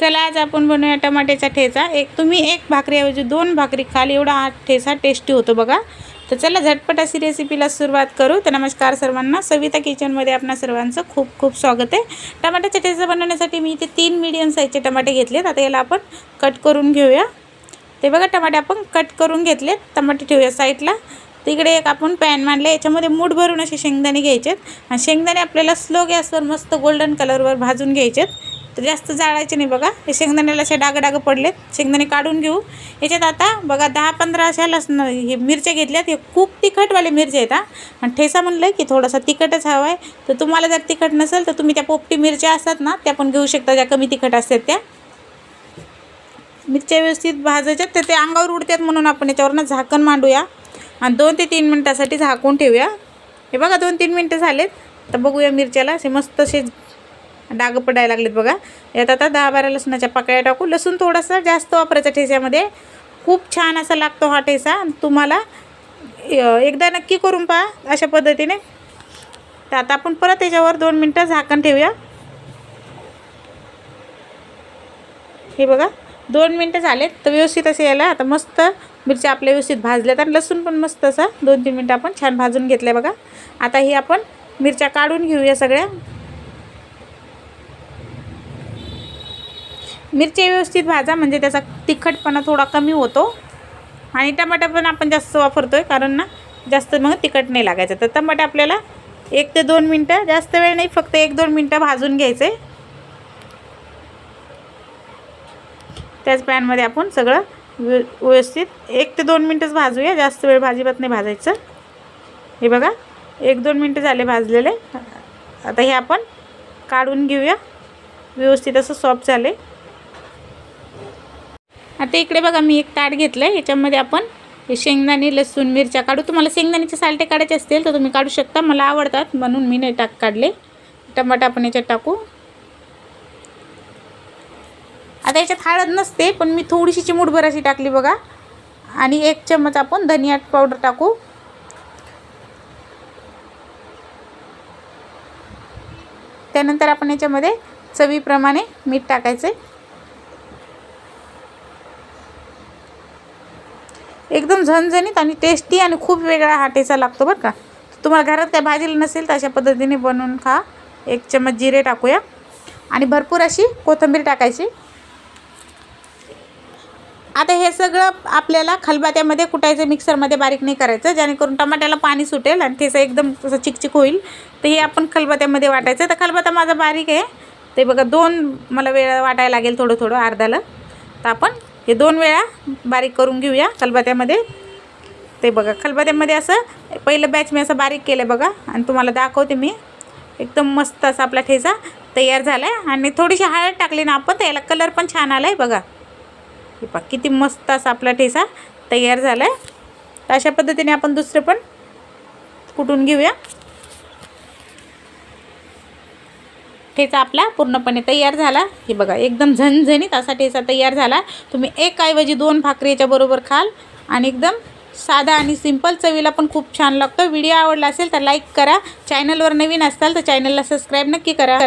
चला आज आपण बनवूया टमाट्याचा ठेचा. एक तुम्ही एक भाकरीऐवजी दोन भाकरी खाल एवढा हा ठेचा टेस्टी होतो बघा. तर चला झटपट अशी रेसिपीला सुरुवात करू. तर नमस्कार सर्वांना. सविता किचनमध्ये आपणा सर्वांचं खूप खूप स्वागत आहे. टमाट्याचा ठेचा बनवण्यासाठी मी इथे तीन मीडियम साईजचे टमाटे घेतलेत. आता याला आपण कट करून घेऊया. ते बघा टमाटे आपण कट करून घेतलेत. टमाटे ठेवूया साईडला तिकडे एक आपण पॅन मांडले. याच्यामध्ये मूठ भरून असे शेंगदाणे घ्यायचेत. आणि शेंगदाणे आपल्याला स्लो गॅसवर मस्त गोल्डन कलरवर भाजून घ्यायचेत. तर जास्त जाळायचे नाही बघा. हे शेंगदाण्याला असे डागं डागं पडलेत. शेंगदाणे काढून घेऊ. याच्यात आता बघा दहा पंधरा अशा लसण हे मिरच्या घेतल्यात. हे खूप तिखटवाले मिरच्या आहेत हा. आणि ठेसा म्हणलं की थोडासा तिखटच हवा आहे तर तुम्हाला जर तिखट नसेल तर तुम्ही त्या पोपटी मिरच्या असतात ना त्या पण घेऊ शकता. ज्या कमी तिखट असतात त्या. मिरच्या व्यवस्थित भाजायच्या तर ते अंगावर उडतात म्हणून आपण याच्यावरनं झाकण मांडूया. आणि दोन ते तीन मिनटासाठी झाकून ठेवूया. हे बघा दोन तीन मिनटं झालेत. तर बघूया मिरच्याला. असे मस्त असे डाग पडायला लागलेत बघा. यात आता दहा बारा लसणाच्या पाकळ्या टाकू. लसूण थोडासा जास्त वापरायचा ठेस्यामध्ये खूप छान असा लागतो हा ठेसा. आणि तुम्हाला एकदा नक्की करून पहा अशा पद्धतीने. तर आता आपण परत त्याच्यावर दोन मिनटं झाकण ठेवूया. हे बघा दोन मिनटं झालेत. तर व्यवस्थित असे यायला. आता मस्त मिरच्या आपल्या व्यवस्थित भाजल्यात. आणि लसूण पण मस्त असा दोन तीन मिनटं आपण छान भाजून घेतलं बघा. आता ही आपण मिरच्या काढून घेऊया सगळ्या. मिरची व्यवस्थित भाजा म्हणजे त्याचा तिखटपणा थोडा कमी होतो. आणि टमाटा पण आपण जास्त वापरतो आहे कारण ना जास्त मग तिखट नाही लागायचं. तर टमाटे आपल्याला एक ते दोन मिनटं जास्त वेळ नाही फक्त एक दोन मिनटं भाजून घ्यायचं. आहे त्याच पॅनमध्ये आपण सगळं व्यवस्थित एक ते दोन मिनटंच भाजूया. जास्त वेळ भाजीपात नाही भाजायचं. हे बघा एक दोन मिनटं झाले भाजलेले. आता हे आपण काढून घेऊया. व्यवस्थित असं सॉफ्ट झाले. आता इकडे बघा मी एक ताट घेतलं आहे याच्यामध्ये आपण हे शेंगदाणे लसूण मिरच्या काढू. तुम्हाला शेंगदाण्याचे सालटे काढायचे असतील तर तुम्ही काढू शकता. मला आवडतात म्हणून मी नाही टाक काढले. टमाटा आपण याच्यात टाकू. आता याच्यात हळद नसते पण मी थोडीशी चिमूटभर अशी टाकली बघा. आणि एक चम्मच आपण धनिया पावडर टाकू. त्यानंतर आपण याच्यामध्ये चवीप्रमाणे मीठ टाकायचं. आहे एकदम झणझणीत आणि टेस्टी आणि खूप वेगळा हा टेसा लागतो बरं का. तुम्हाला घरात काय भाजीला नसेल तर अशा पद्धतीने बनवून खा. एक चम्मच जिरे टाकूया. आणि भरपूर अशी कोथिंबीर टाकायची. आता हे सगळं आपल्याला खलबात्यामध्ये कुटायचं मिक्सरमध्ये बारीक नाही करायचं. जेणेकरून टमाट्याला पाणी सुटेल आणि त्याचं एकदम असं चिकचिक होईल. तर हे आपण खलबत्यामध्ये वाटायचं. तर खलबत्ता माझा बारीक आहे. ते बघा दोन मला वेळ वाटायला लागेल थोडं थोडं अर्धाला. तर आपण हे दोन वेळा बारीक करून घेऊया खलबत्यामध्ये. ते बघा खलबत्यामध्ये असं पहिलं बॅच मी असं बारीक केलं बघा आणि तुम्हाला दाखवते मी. एकदम मस्त असा आपला ठेचा तयार झाला आहे आणि थोडीशी हळद टाकली ना आपण त्याला कलर पण छान आला आहे बघा. हे पा किती मस्त असा आपला ठेचा तयार झाला आहे तर अशा पद्धतीने आपण दुसरं पण कुटून घेऊया. ठेचा आपला पूर्णपणे तयार झाला. हे बघा एकदम झणझणीत असा ठेचा तयार झाला. तुम्ही एकाऐवजी दोन भाकरी याच्याबरोबर खाल आणि एकदम साधा आणि सिंपल चवीला पण खूप छान लागतो. व्हिडिओ आवडला असेल तर लाईक करा. चॅनलवर नवीन असाल तर चॅनलला सबस्क्राईब नक्की करा.